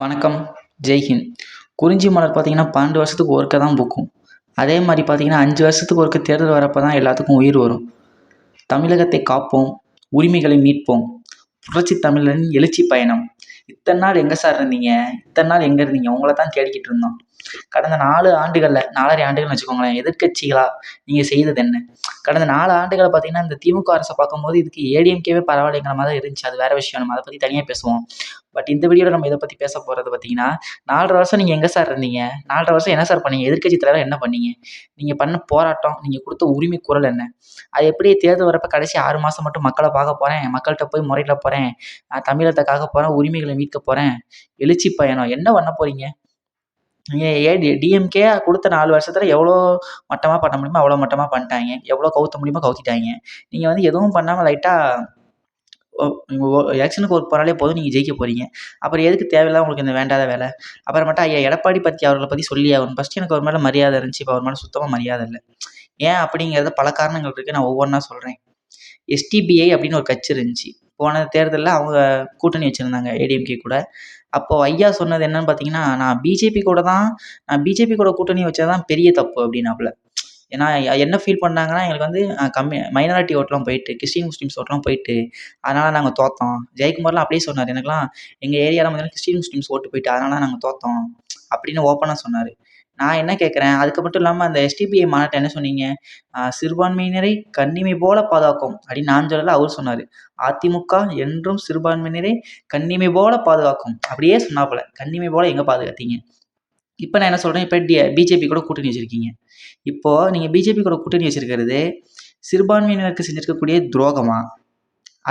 வணக்கம். ஜெய்ஹிந்த் குறிஞ்சி மலர் பார்த்தீங்கன்னா பன்னெண்டு வருஷத்துக்கு ஒருக்க தான் பூக்கும். அதே மாதிரி பார்த்தீங்கன்னா அஞ்சு வருஷத்துக்கு ஒருக்க தேர்தல் வரப்போ தான் எல்லாத்துக்கும் உயிர் வரும். தமிழகத்தை காப்போம் உரிமைகளை மீட்போம். புரட்சி தமிழரின் எழுச்சி பயணம். இத்தனை நாள் எங்கே சார் இருந்தீங்க? இத்தனை நாள் எங்கே இருந்தீங்க? உங்களை தான் தேடிக்கிட்டு இருந்தோம். கடந்த நாலு ஆண்டுகளில் நாலரை ஆண்டுகள்னு வச்சுக்கோங்களேன் எதிர்க்கட்சிகளாக நீங்கள் செய்தது என்ன? கடந்த நாலு ஆண்டுகளை பார்த்தீங்கன்னா இந்த திமுக அரசை பார்க்கும்போது இதுக்கு ஏடிஎம்கேவே பரவாயில்லைங்கிற மாதிரி தான் இருந்துச்சு. அது வேறு விஷயம். நம்ம அதை பற்றி தனியாக பேசுவோம். பட் இந்த வீடியோவில் நம்ம இதை பற்றி பேச போகிறது பார்த்தீங்கன்னா நாலரை வருஷம் நீங்கள் எங்கே சார் இருந்தீங்க? நாலரை வருஷம் என்ன சார் பண்ணீங்க? எதிர்கட்சி தலைவர் என்ன பண்ணீங்க? நீங்கள் பண்ண போராட்டம் நீங்கள் கொடுத்த உரிமை குரல் என்ன? அது எப்படி தேர்தல் வரப்போ கடைசி ஆறு மாதம் மட்டும் மக்களை பார்க்க போகிறேன் மக்கள்கிட்ட போய் முறையிட போகிறேன் நான் தமிழத்தை காக்க போகிறேன் உரிமைகளை மீட்க போகிறேன் எழுச்சி பயணம் என்ன பண்ண போகிறீங்க ஏடி டிஎம்கே கொடுத்த நாலு வருஷத்தில் எவ்வளோ மட்டமாக பண்ண முடியுமோ அவ்வளோ மட்டமாக பண்ணிட்டாங்க. எவ்வளோ கவுத்த முடியுமோ கவுத்திட்டாங்க. நீங்கள் வந்து எதுவும் பண்ணாமல் லைட்டாக எலெக்ஷனுக்கு ஒர்க் போனாலே போதும் நீங்கள் ஜெயிக்க போகிறீங்க அப்புறம் எதுக்கு தேவையில்லாம உங்களுக்கு இந்த வேண்டாத வேலை? அப்புறமேட்டா ஐயா எடப்பாடி பற்றி அவர்களை பற்றி சொல்லி ஆகணும். ஃபஸ்ட்டு எனக்கு ஒரு மேலே மரியாதை இருந்துச்சு. இப்போ அவர் மேலே சுத்தமாக மரியாதை இல்லை. ஏன் அப்படிங்கிறத பல காரணங்கள் இருக்குது நான் ஒவ்வொன்றா சொல்கிறேன் எஸ்டிபிஐ அப்படின்னு ஒரு கட்சி இருந்துச்சு. போன தேர்தலில் அவங்க கூட்டணி வச்சுருந்தாங்க. ஏடிஎம்கே கூட. அப்போது ஐயா சொன்னது என்னன்னு பார்த்தீங்கன்னா நான் பிஜேபி கூட தான் நான் பிஜேபி கூட கூட்டணி வச்சது தான் பெரிய தப்பு அப்படின்னாப்புல. ஏன்னா என்ன ஃபீல் பண்ணாங்கன்னா எங்களுக்கு வந்து கம்மி மைனாரிட்டி ஓட்டெலாம் போயிட்டு கிறிஸ்டின் முஸ்லீம்ஸ் ஓட்டெலாம் போயிட்டு அதனால் நாங்கள் தோற்றோம் ஜெயக்குமார்லாம் அப்படியே சொன்னார் எனக்குலாம் எங்கள் ஏரியாவில் பார்த்தீங்கன்னா கிறிஸ்டின் முஸ்லீம்ஸ் ஓட்டு போயிட்டு அதனால் நாங்கள் தோற்றோம் அப்படின்னு ஓப்பனாக சொன்னார். நான் என்ன கேட்குறேன் அதுக்கு மட்டும் இல்லாமல் அந்த எஸ்டிபிஐ மாநாட்டை என்ன சொன்னீங்க? சிறுபான்மையினரை கண்ணிமை போல பாதுகாக்கும் அப்படின்னு நான் சொல்லலை அவர் சொன்னார். அதிமுக என்றும் சிறுபான்மையினரை கண்ணிமை போல பாதுகாக்கும். அப்படியே சொன்னாப்புல கண்ணிமை போல எங்கே பாதுகாத்தீங்க? இப்போ நான் என்ன சொல்கிறேன் இப்போ டி பிஜேபி கூட கூட்டணி வச்சுருக்கீங்க. இப்போது நீங்கள் பிஜேபி கூட கூட்டணி வச்சுருக்கிறது சிறுபான்மையினருக்கு செஞ்சுருக்கக்கூடிய துரோகமாக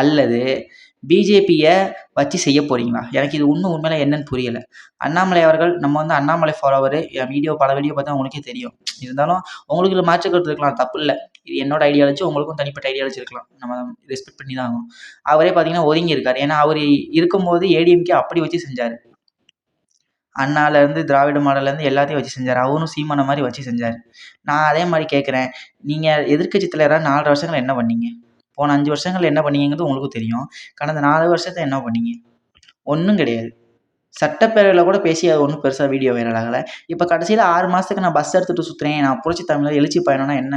அல்லது பிஜேபியை வச்சு செய்ய போகிறீங்களா எனக்கு இது உண்மை உண்மையில என்னன்னு புரியலை. அண்ணாமலை அவர்கள் நம்ம வந்து அண்ணாமலை ஃபாலோவர் என் வீடியோ பல வீடியோ பார்த்தா உங்களுக்கே தெரியும். இருந்தாலும் உங்களுக்கு இதில் மாற்று கருத்து இருக்கலாம் தப்பு இல்லை. இது என்னோட ஐடியாலஜி உங்களுக்கும் தனிப்பட்ட ஐடியாலஜி இருக்கலாம். நம்ம ரெஸ்பெக்ட் பண்ணி தான் ஆகணும். அவரே பார்த்தீங்கன்னா ஒதுங்கி இருக்கார். ஏன்னா அவர் இருக்கும்போது ஏடிஎம்கே அப்படி வச்சு செஞ்சார். அண்ணாலேருந்து திராவிட மாடல்லேருந்து எல்லாத்தையும் வச்சு செஞ்சார். அவரும் சீமான மாதிரி வச்சு செஞ்சார். நான் அதே மாதிரி கேட்குறேன் நீங்கள் எதிர்கட்சி தலைவராக நாலரை வருஷங்கள் என்ன பண்ணீங்க? போன அஞ்சு வருஷங்கள் என்ன பண்ணீங்கிறது உங்களுக்கும் தெரியும். கடந்த நாலு வருஷத்தை என்ன பண்ணீங்க? ஒன்றும் கிடையாது. சட்டப்பேரவையில் கூட பேசி அது ஒன்றும் பெருசாக வீடியோ வைரல் ஆகலை. இப்போ கடைசியில் ஆறு மாதத்துக்கு நான் பஸ் எடுத்துகிட்டு சுற்றுறேன் நான் புரட்சி தமிழர் எழுச்சி பயணம்னா என்ன?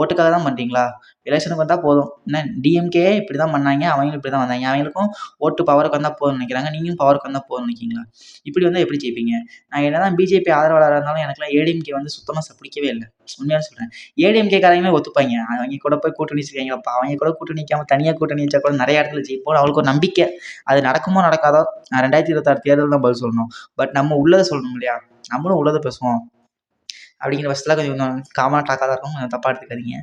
ஓட்டுக்காக தான் பண்ணுறீங்களா எலெக்ஷனுக்கு வந்தால் போதும். என்ன? டிஎம்கே இப்படி தான் பண்ணாங்க. அவங்களும் இப்படி தான் வந்தாங்க. அவங்களுக்கும் ஓட்டு பவருக்கு வந்தால் போதும்னு நினைக்கிறாங்க. நீங்களும் பவருக்கு வந்தால் போதும்னு நினைக்கிங்களா? இப்படி வந்தால் எப்படி ஜெயிப்பீங்க? நான் என்ன தான் பிஜேபி ஆதரவாளராக இருந்தாலும் எனக்குலாம் ஏடிஎம்கே வந்து சுத்தமாக பிடிக்கவே இல்லை. உண்மையாக சொல்கிறேன் ஏடிஎம்கே காரங்களே ஒத்துப்பாங்க. அவங்க கூட போய் கூட்டணி வச்சுருக்காங்களப்பா அவங்க கூட கூட்டணி நிற்காம தனியாக கூட்டணி வச்சா கூட நிறைய இடத்துல ஜெயிப்போம். அவளுக்கு ஒரு நம்பிக்கை. அது நடக்குமோ நடக்காதோ நான் ரெண்டாயிரத்தி இருபத்தாறு தேர்தல் தான் பதில் சொல்லணும். பட் நம்ம உள்ளதை சொல்லணும் இல்லையா? நம்மளும் உள்ளதை பேசுவோம். அப்படிங்கிற பட்சத்தில் கொஞ்சம் காமனாக டாக்காக தான் இருக்கும் கொஞ்சம் தப்பாக எடுத்துக்காதீங்க.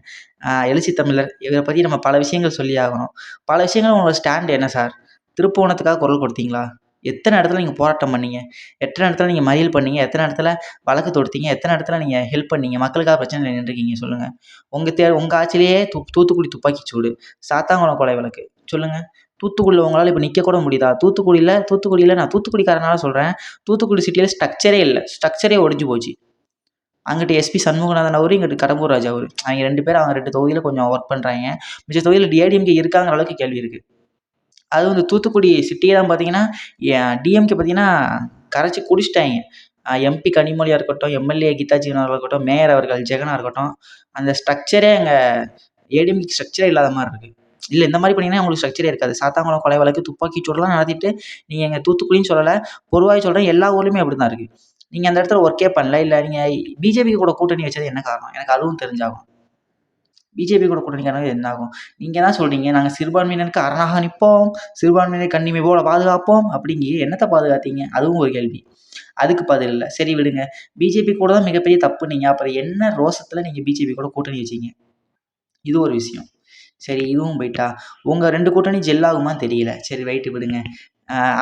எழுச்சி தமிழர் இவரை பற்றி நம்ம பல விஷயங்கள் சொல்லி ஆகணும். பல விஷயங்கள் உங்களோட ஸ்டாண்ட் என்ன சார் திருப்புவனத்துக்காக குரல் கொடுத்தீங்களா? எத்தனை இடத்துல நீங்கள் போராட்டம் பண்ணீங்க? எத்தனை இடத்துல நீங்கள் மறியல் பண்ணீங்க? எத்தனை இடத்துல வழக்கு தொடுத்தீங்க? எத்தனை இடத்துல நீங்கள் ஹெல்ப் பண்ணீங்க? மக்களுக்காக பிரச்சனை நின்றுருக்கீங்க சொல்லுங்கள் உங்கள் தே உங்கள் ஆட்சியிலேயே து தூத்துக்குடி துப்பாக்கி சூடு சாத்தாங்குளம் கொலை வழக்கு சொல்லுங்கள் தூத்துக்குடியில் உங்களால் இப்போ நிற்க கூட முடியுதா? தூத்துக்குடியில் தூத்துக்குடியில் நான் தூத்துக்குடிக்காரனால சொல்கிறேன் தூத்துக்குடி சிட்டியில் ஸ்ட்ரக்சரே இல்லை. ஸ்ட்ரக்சரே ஒடிஞ்சு போச்சு. அங்கிட்டு எஸ்பி சண்முகநாதன் அவரு இங்கிட்டு கடம்பூர் ராஜா அவர். அவங்க ரெண்டு பேரும் அவங்க ரெண்டு தொகுதியில் கொஞ்சம் ஒர்க் பண்ணுறாங்க மிச்ச தொகுதியில் டிஏடிஎம்கே இருக்காங்கிற அளவுக்கு கேள்வி இருக்குது அதுவும் இந்த தூத்துக்குடி சிட்டியை தான் பார்த்தீங்கன்னா டிஎம்கே பார்த்தீங்கன்னா கரைச்சி குடிச்சிட்டாங்க. எம்பி கனிமொழியாக இருக்கட்டும் எம்எல்ஏ கீதா ஜீவனாக இருக்கட்டும் மேயர் அவர்கள் ஜெகனாக இருக்கட்டும் அந்த ஸ்ட்ரக்சரே அங்கே ஏடிஎம்கே ஸ்ட்ரக்சரே இல்லாத மாதிரி இருக்குது இல்லை இந்த மாதிரி பண்ணிங்கன்னா உங்களுக்கு ஸ்ட்ரக்சரே இருக்காது. சாத்தாங்குளம் கொலை வழக்கு துப்பாக்கி சூடெல்லாம் நடத்திட்டு நீங்கள் எங்கள் தூத்துக்குடின்னு சொல்லலை பொதுவாக சொல்கிறேன் எல்லா ஊர்லேயுமே அப்படி தான் இருக்குது நீங்கள் அந்த இடத்துல ஒர்க்கே பண்ணல இல்லை நீங்கள் பிஜேபி கூட கூட்டணி வச்சது என்ன காரணம்? எனக்கு அதுவும் தெரிஞ்சாகும் பிஜேபி கூட கூட்டணி என்ன ஆகும் நீங்கள் தான் சொல்கிறீங்க நாங்கள் சிறுபான்மையினருக்கு அரணாக நிற்போம். சிறுபான்மையினர் கண்ணிமை போல பாதுகாப்போம் அப்படிங்கி என்னத்தை பாதுகாத்தீங்க? அதுவும் ஒரு கேள்வி. அதுக்கு பதில் இல்லை. சரி விடுங்க. பிஜேபி கூட தான் மிகப்பெரிய தப்பு நீங்கள் அப்புறம் என்ன ரோசத்தில் நீங்கள் பிஜேபி கூட கூட்டணி வச்சிங்க? இது ஒரு விஷயம். சரி இதுவும் போயிட்டா. உங்கள் ரெண்டு கூட்டணி ஜெல்லாகுமான்னு தெரியல. சரி ரைட்டு விடுங்க.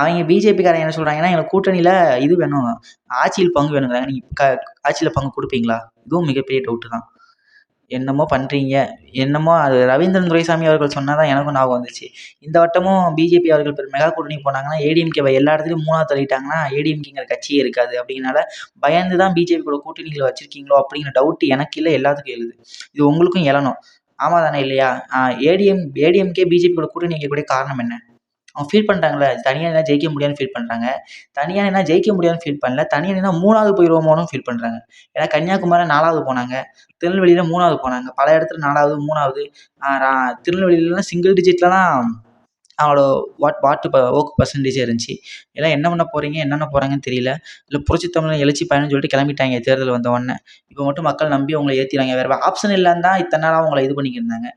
அவங்க பிஜேபிக்காரங்க என்ன சொல்கிறாங்கன்னா எங்களுக்கு கூட்டணியில் இது வேணும். ஆட்சியில் பங்கு வேணுங்கிறாங்க. நீங்கள் க ஆட்சியில் பங்கு கொடுப்பீங்களா? இதுவும் மிகப்பெரிய டவுட்டு தான். என்னமோ பண்ணுறீங்க என்னமோ அது ரவீந்திரன் துரைசாமி அவர்கள் சொன்னால் தான் எனக்கும் ஞாபகம் வந்துச்சு. இந்த வட்டமும் பிஜேபி அவர்கள் பெரு மெகா கூட்டணி போனாங்கன்னா ஏடிஎம்கேவை எல்லா இடத்துலையும் மூணாவது தள்ளிட்டாங்கன்னா ஏடிஎம்கேங்கிற கட்சியே இருக்காது. அப்படிங்கிறனால பயந்து தான் பிஜேபி கூட கூட்டணிகள் வச்சுருக்கீங்களோ அப்படிங்கிற டவுட் எனக்கு இல்லை எல்லாத்துக்கும் எழுது. இது உங்களுக்கும் எழணும். ஆமாம் தானே இல்லையா? ஏடிஎம் ஏடிஎம்கே பிஜேபி கூட கூட்டணி வைக்கக்கூடிய காரணம் என்ன? அவங்க ஃபீல் பண்ணுறாங்கல்ல தனியாக என்ன ஜெயிக்க முடியாதுன்னு ஃபீல் பண்ணுறாங்க தனியாக என்ன ஜெயிக்க முடியாதுன்னு ஃபீல் பண்ணல. தனியாக நின்னா மூணாவது போயிடுவோமோன்னு ஃபீல் பண்ணுறாங்க ஏன்னா கன்னியாகுமரியில் நாலாவது போனாங்க. திருநெல்வேலியில் மூணாவது போனாங்க. பல இடத்துல நாலாவது மூணாவது திருநெல்வேலியிலலாம் சிங்கிள் டிஜிட்லலாம் அவங்களோட வாட் வாட்டு ப ஓக்கு பர்சன்டேஜே இருந்துச்சு. எல்லாம் என்ன பண்ண போகிறீங்க என்னென்ன போகிறாங்கன்னு தெரியல. இல்லை புரட்சி தமிழன் எழுச்சி பயணம்னு சொல்லிட்டு கிளம்பிட்டாங்க தேர்தல் வந்த உடனே. இப்போ மட்டும் மக்கள் நம்பி அவங்கள ஏற்றிடுறாங்க வேறு ஆப்ஷன் இல்லைன்னு தான் இத்தனை நாளாக அவங்கள இது பண்ணிக்கிருந்தாங்க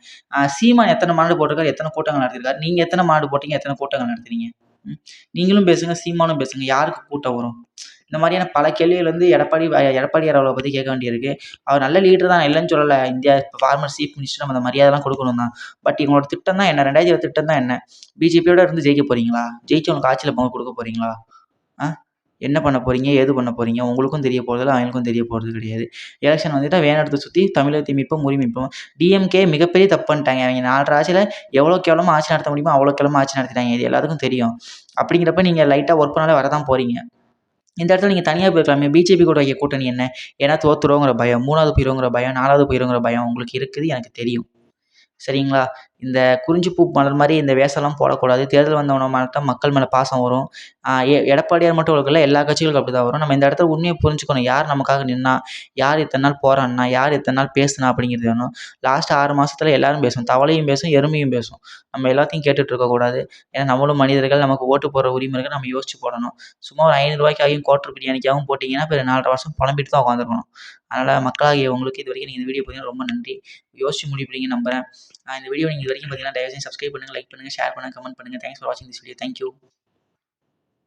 சீமான் எத்தனை மாடு போட்டிருக்காரு எத்தனை கூட்டங்கள் நடத்திருக்காரு நீங்கள் எத்தனை மாடு போட்டீங்க எத்தனை கூட்டங்கள் நடத்துறீங்க? நீங்களும் பேசுங்க சீமானும் பேசுங்க யாருக்கு கூட்டம் வரும்? இந்த மாதிரியான பல கேள்விகள் வந்து எடப்பாடி எடப்பாடியார் அவர்களை பற்றி கேட்க வேண்டியிருக்கு. அவர் நல்ல லீடர் தான் இல்லைன்னு சொல்லலை. இந்தியா இப்போ ஃபார்மர் சீஃப் மினிஸ்டர் நம்ம அந்த மரியாதைலாம் கொடுக்கணும் தான். பட் இவங்களோட திட்டம் தான் என்ன? ரெண்டாயிரத்தி இருபது திட்டம் தான் என்ன? பிஜேபியோட இருந்து ஜெயிக்க போகிறீங்களா ஜெயிச்சு உங்களுக்கு ஆட்சியில் பங்கு கொடுக்க போகிறீங்களா ஆ? என்ன பண்ண போகிறீங்க ஏது பண்ண போகிறீங்க உங்களுக்கும் தெரிய போகிறதில்ல அவங்களுக்கும் தெரிய போகிறது கிடையாது. எலெக்ஷன் வந்துட்டால் வேன் சுற்றி தமிழகத்தை மீட்போம். உரிமைப்போம் டிஎம்கே மிகப்பெரிய தப்பு பண்ணிட்டாங்க. அவங்க நாலு ஆட்சியில் எவ்வளோக்கு எவ்வளோ ஆட்சி நடத்த முடியுமோ அவ்வளோக்கு எவ்வளோ ஆட்சி நடத்திட்டாங்க. இது எல்லாத்துக்கும் தெரியும். அப்படிங்கிறப்ப நீங்கள் லைட்டாக ஒர்க் பண்ணாலே வரதான் போகிறீங்க இந்த இடத்துல நீங்கள் தனியாக போயிருக்கலாமே. பிஜேபி கூட வைக்க கூட்டணி என்ன? ஏன்னா தோத்துருவோங்கிற பயம் மூணாவது போயிருங்கிற பயம் நாலாவது போயிருங்கிற பயம் உங்களுக்கு இருக்குது எனக்கு தெரியும். சரிங்களா? இந்த குறிஞ்சிப்பூ மலர் மாதிரி இந்த வேஷம்லாம் போடக்கூடாது. தேர்தல் வந்தவன மட்டும் மக்கள் மேலே பாசம் வரும். எ எடப்பாடியார் மட்டும் இல்லை எல்லா கட்சிகளுக்கும் அப்படி தான் வரும். நம்ம இந்த இடத்துல உண்மையை புரிஞ்சுக்கணும். யார் நமக்காக நின்னா யார் இத்தனை நாள் போராடினா யார் இத்தனை நாள் பேசுனா அப்படிங்கிறது வேணும். லாஸ்ட் ஆறு மாதத்துல எல்லாரும் பேசும். தவளையும் பேசும் எருமையும் பேசும். நம்ம எல்லாத்தையும் கேட்டுட்டு இருக்கக்கூடாது ஏன்னா நம்மளும் மனிதர்கள் நமக்கு ஓட்டு போடுற உரிமை இருக்குது நம்ம யோசிச்சு போடணும். சும்மா ஒரு ஐநூறுரூவாய்க்காகவும் கோட்டர் பிரியாணிக்காகவும் போட்டிங்கன்னா இப்போ நாலரை வருஷம் புலம்பிட்டு தான் உட்காந்துருக்கணும். அதனால் மக்களாகிய உங்களுக்கு இது வரைக்கும் நீங்கள் இந்த வீடியோ பார்த்தீங்கன்னா ரொம்ப நன்றி. யோசிச்சு முடிப்பீங்க நம்புறேன். இந்த வீடியோ நீங்கள் இது வரைக்கும் பார்த்தீங்கன்னா தயவுசெய்து சப்ஸ்கிரைப் பண்ணுங்கள் லைக் பண்ணுங்கள் ஷேர் பண்ணுங்கள் கமெண்ட் பண்ணுங்கள் தேங்க்ஸ் ஃபார் வாட்சிங் திஸ் வீடியோ தேங்க்யூ